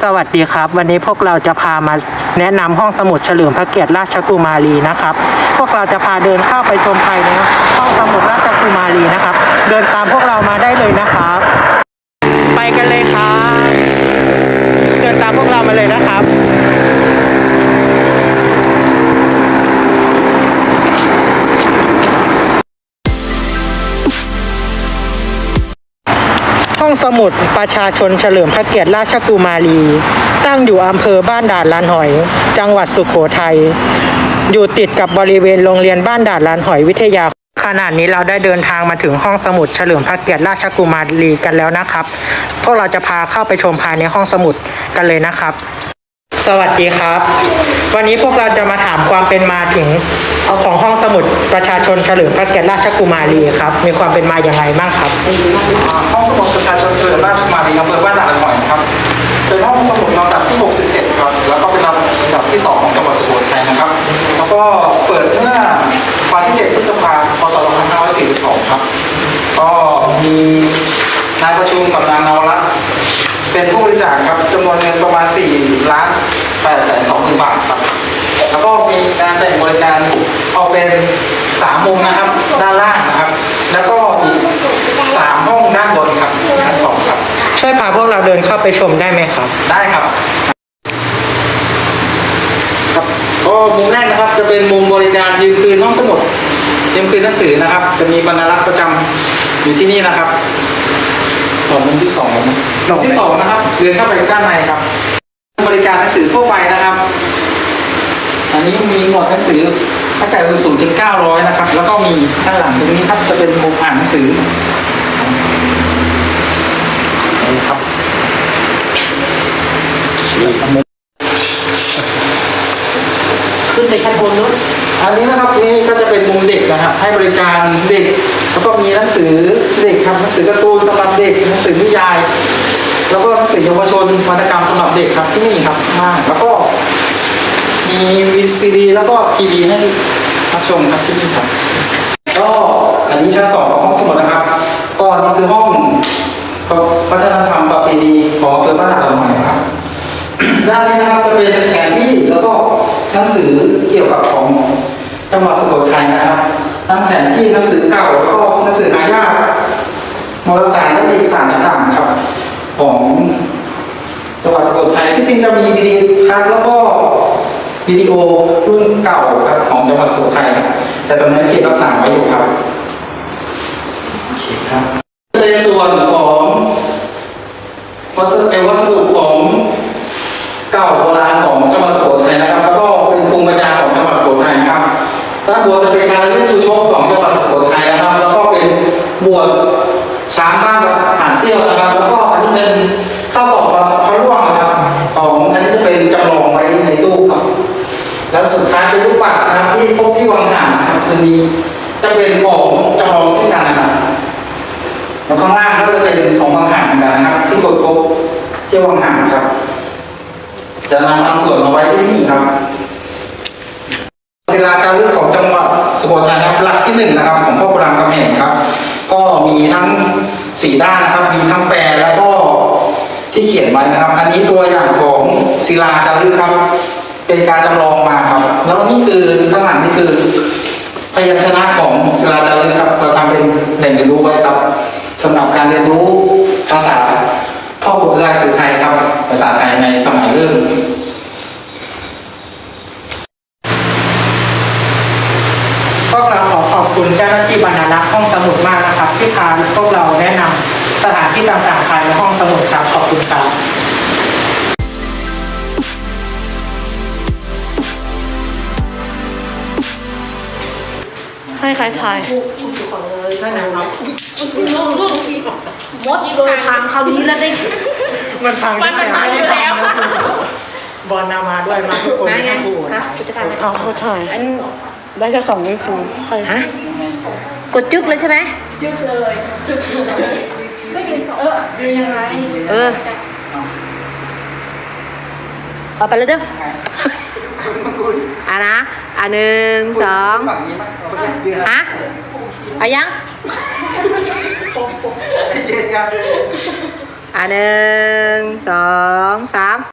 สวัสดีครับ วันนี้พวกเราจะพามาแนะนำห้องสมุดเฉลิมพระเกียรติราชกุมารีนะครับ พวกเราจะพาเดินเข้าไปชมภายในห้องสมุดราชกุมารีนะครับ เดินตามพวกเรา องสมุดประชาชนเฉลิมพระเกียรติราชกุมารี ตั้งอยู่อำเภอบ้านด่านลานหอย จังหวัดสุขโขทัย อยู่ติดกับบริเวณโรงเรียนบ้านด่านลานหอยวิทยาขณะนี้เราได้เดินทางมาถึงห้องสมุดเฉลิมพระเกียรติราชกุมารีกันแล้วนะครับ พวกเราจะพาเข้าไปชมภายในห้องสมุดกันเลยนะครับ สวัสดีครับ วันนี้พวกเราจะมาถามความเป็นมาถึงของห้องสมุดประชาชนเฉลิมพระเกียรติราชกุมารีครับ มีความเป็นมาอย่างไรบ้างครับห้องสมุด 7 พฤษภาคม พศ 2542 ครับ ก็มีนายประชุมกับนางนวรัตน์เป็นผู้บริจาคครับจำนวนเงินประมาณ 4 ล้าน8แสน2หมื่นบาทครับ แล้วก็มีการแต่งบริการออกเป็น 3 มุมนะครับ ด้านล่างนะครับ แล้วก็อีกสามห้องด้านบนครับชั้นสองครับ ช่วยพาพวกเราเดินเข้าไปชมได้ไหมครับ ได้ครับครับก็มุมแรกนะครับจะเป็นมุมบริการยืมคืนห้องสมุด ยืมคืนหนังสือนะครับ จะมีบรรณารักษ์ประจำอยู่ที่นี่นะครับส่วนมุมที่สองมุมที่สองนะครับ เดินเข้าไปด้านในครับ บริการหนังสือทั่วไปนะครับ อันนี้มีหมวดหนังสือตั้งแต่ศูนย์ถึงเก้าร้อยนะครับ แล้วก็มีด้านหลังตรงนี้ครับจะเป็นมุมอ่านหนังสือนะครับขึ้นไปชั้นบนนู้น อันนี้นะครับนี่ก็จะเป็นมุมเด็กนะครับ ให้บริการเด็ก แล้วก็มีหนังสือเด็กครับหนังสือการ์ตูนสำหรับเด็กหนังสือนิยาย แล้วก็หนังสือเยาวชนวรรณกรรมสำหรับเด็กครับที่นี่ครับมากแล้วก็มีวีซีดีแล้วก็ทีวีให้รับชมครับที่นี่ครับก็อันนี้ชั้นสองของห้องสมุดนะครับ ก็นี่คือห้องวัฒนธรรมประเพณีของอำเภอบ้านเราใหม่ครับด้านนี้นะครับจะเป็นแผนที่แล้วก็หนังสือเกี่ยวกับของ จังหวัดสุโขทัยนะครับ ทั้งแผนที่หนังสือเก่าแล้วก็หนังสือหายากมอเตอร์ไซค์และเอกสารต่างๆครับ ของจังหวัดสุโขทัยที่จริงจะมีวิดีทัศน์แล้วก็วิดีโอรุ่นเก่าครับของจังหวัดสุโขทัยครับแต่ตอนนั้นเก็บรักษาไว้อยู่ครับโอเคครับเป็นส่วนของวัสดุเอ่อวัสดุ ช้างบ้านแบบหางเซี่ยวนะครับ แล้วก็อันนี้เป็นข้าวตอกแบบพระร่วงนะครับของอันนี้จะเป็นจำลองไว้ในตู้ครับ แล้วสุดท้ายเป็นลูกปัดนะครับที่พบที่วังหางนะครับคืนนี้จะเป็นของจำลองเช่นกันนะครับแล้วข้างล่างก็จะเป็นของวังหางเหมือนกันนะครับที่กดพบที่วังหางครับจะนำบางส่วนมาไว้ที่นี่ครับศิลาจารึกของจังหวัดสุโขทัยนะครับหลักที่หนึ่งนะครับของพ่อโบราณกำแหงครับ ก็มีทั้ง สี่ด้านนะครับมีทั้งแปลแล้วก็ที่เขียนไว้นะครับ อันนี้ตัวอย่างของศิลาจารึกครับ เป็นการจำลองมาครับ แล้วนี่คือข้างหลังนี่คือพยัญชนะของศิลาจารึกครับเราทำเป็นแหล่งเรียนรู้ไว้ครับสำหรับการเรียนรู้ภาษาพ่อบทลายสื่อไทยครับ ภาษาไทยในสมัยเริ่ม พวกเราขอขอบ คุณเจ้าหน้าที่บรรณารักษ์ห้องสมุดมากนะครับ ที่พาพวกเราแนะนำสถานที่ต่างๆภายในห้องสมุดครับขอบคุณครับให้ใครถ่ายนั่นนะครับมดโดยพังคราวนี้แล้วได้มันพังมันมันพังอยู่แล้วบอลนามาด้วยมาทุกคนมาไงทั้งคู่ฮะกิจการเอาเขาถ่ายอัน ได้แค่สองนิ้วคูใครฮะกดจึกเลยใช่ไหมเออเอาไปเลยเด้ออะนะอะหนึ่งสองฝั่งนี้มั้ยเอาไปยืนครับฮะเอายังยืนครับอะหนึ่งสองสาม